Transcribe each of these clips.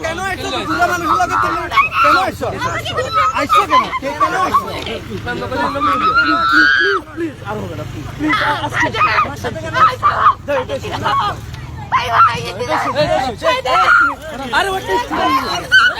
কেন আইছো বুড়া মানুষ লাগে কেন আইছো আইছো কেন কেন আইছো আরে ওটা ও আমার ওয়াইফ নুসরাত নুসরাত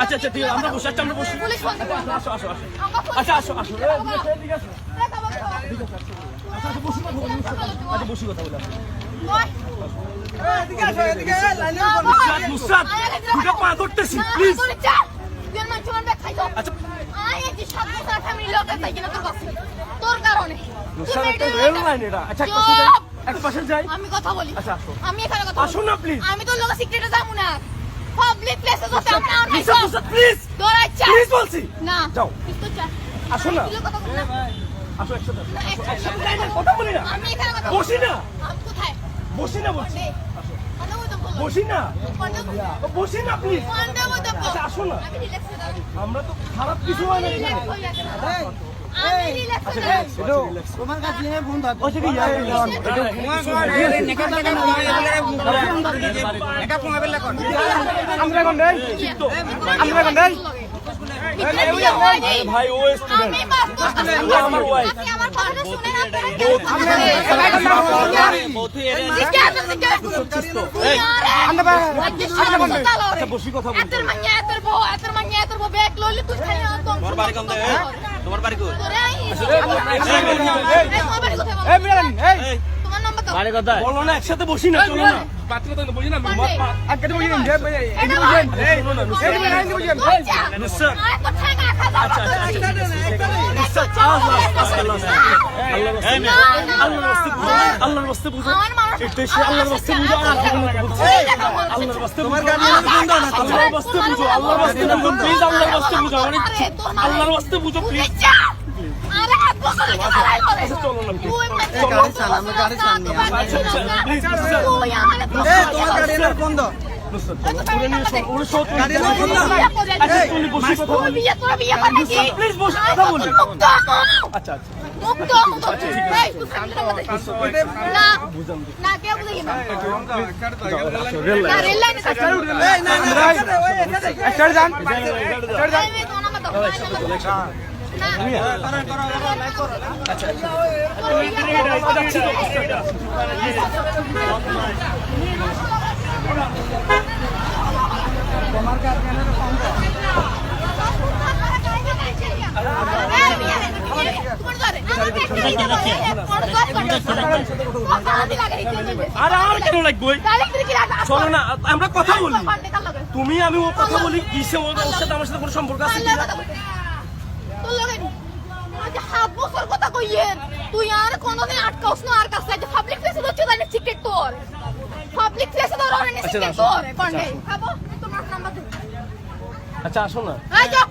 আচ্ছা আচ্ছা ঠিক আমরা বসে আচ্ছা আমরা বসি আসো আসো আসো আচ্ছা আসো আসো। আচ্ছা বসি কথা বলি। আচ্ছা বসি কথা বলি এদিকে আসো এদিকে নুসরাত নুসরাত দুটো পা ধরতেছি প্লিজ আচ্ছা তোর কারণে আচ্ছা আমি কথা বলি। আচ্ছা, আমি এখানে কথা আসো না, please। আমি তোর লোক সিক্রেটে যাব না। পাবলিক প্লেসে তো সামনে আর নাই। নুসরাত নুসরাত প্লিজ তোর ইচ্ছা প্লিজ বলছি। না। যাও। তুই তো চা আসো না। আমি কথা বলি না। আসো একসাথে একসাথে একসাথে যাই না কথা বলি না। আমি এখানে কথা বসি না। কোথায়? বসি না বলছি। বসি না। বসি না প্লিজ। আচ্ছা, আসো না। হয়ে। আমরা তো খারাপ কিছু হয় না হয়ে হয়ে। তোমার কাছে ফোন এখন আমরা এখন ভাই ও স্টুডেন্ট আমার আচ্ছা তোমার বাড়ি তোমার বাড়ি বাড়ি কোথায়? বলো না একসাথে বসি না চলো না। আল্লাহর রাস্তে বুঝো আল্লাহর রাস্তে বুঝো। আল্লাহর রাস্তে বুঝো আর আল্লাহর রাস্তে বুঝো আল্লাহর রাস্তে বুঝো প্লিজ আল্লাহর রাস্তে বুঝো অনেক আল্লাহর বুঝো। প্লিজ বন্ধ আচ্ছা আচ্ছা আচ্ছা যান আর আর চলো না, আমরা কথা বলি। তুমি, আমি, ও কথা বলি, কিসে ওর সাথে আমার সাথে কোনো সম্পর্ক আছে তুই আর কোনদিন আটকাওস না আর কাছে। যে পাবলিক প্লেসে তো চলে না সিক্রেট তোর? পাবলিক প্লেসে তো রনে সিক্রেট তোর? কোনডে খাব? তোমার নাম্বার দে আচ্ছা আসো না। যাও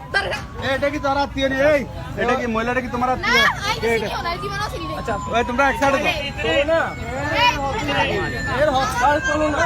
এটা কি তোর আত্মীয় রে? এই এটা কি মহিলাটা কি তোমার না আত্মীয় আই না জীবন আছে আচ্ছা তোমরা এক সাইডে না। এর পাল চলো না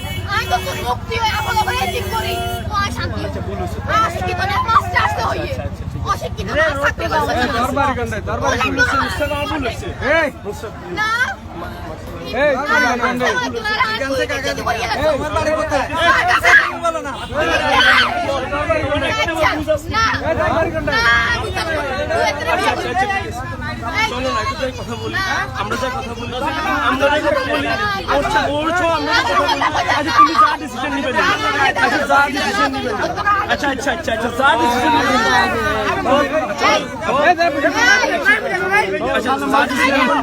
আমি তো তোর মুক্তি হয়ে আমার ওখানে ঠিক করি আর শান্তি আসে কি তো মাস্টার আসতে হইয়ে অশিক্ষিত না। দরবারি গন্ডে দরবারি গন্ডে না। নুসরাত আমার ভুল হয়েছে এই না। এই, না, দরবারি না, না, না, না, তুই যদি বলিয়ে রাখো। আমার বাড়ি কোথায় আয়। না। দরবারি গন্ডে না, দিতে পারব না। তুই এখানে বিয়ে করবি। এই, চলো না একটু যাই কথা বলি না। আমরা যাই কথা বলি আমরা যাই কথা বলি বলছো বলছো আমরা যাই কথা বলি আচ্ছা তুমি যা ডিসিশন নিবে না আচ্ছা যা ডিসিশন নিবে না আচ্ছা আচ্ছা আচ্ছা আচ্ছা যা ডিসিশন নিবে না এই, এই দে বুঝে আচ্ছা যা ডিসিশন নিবে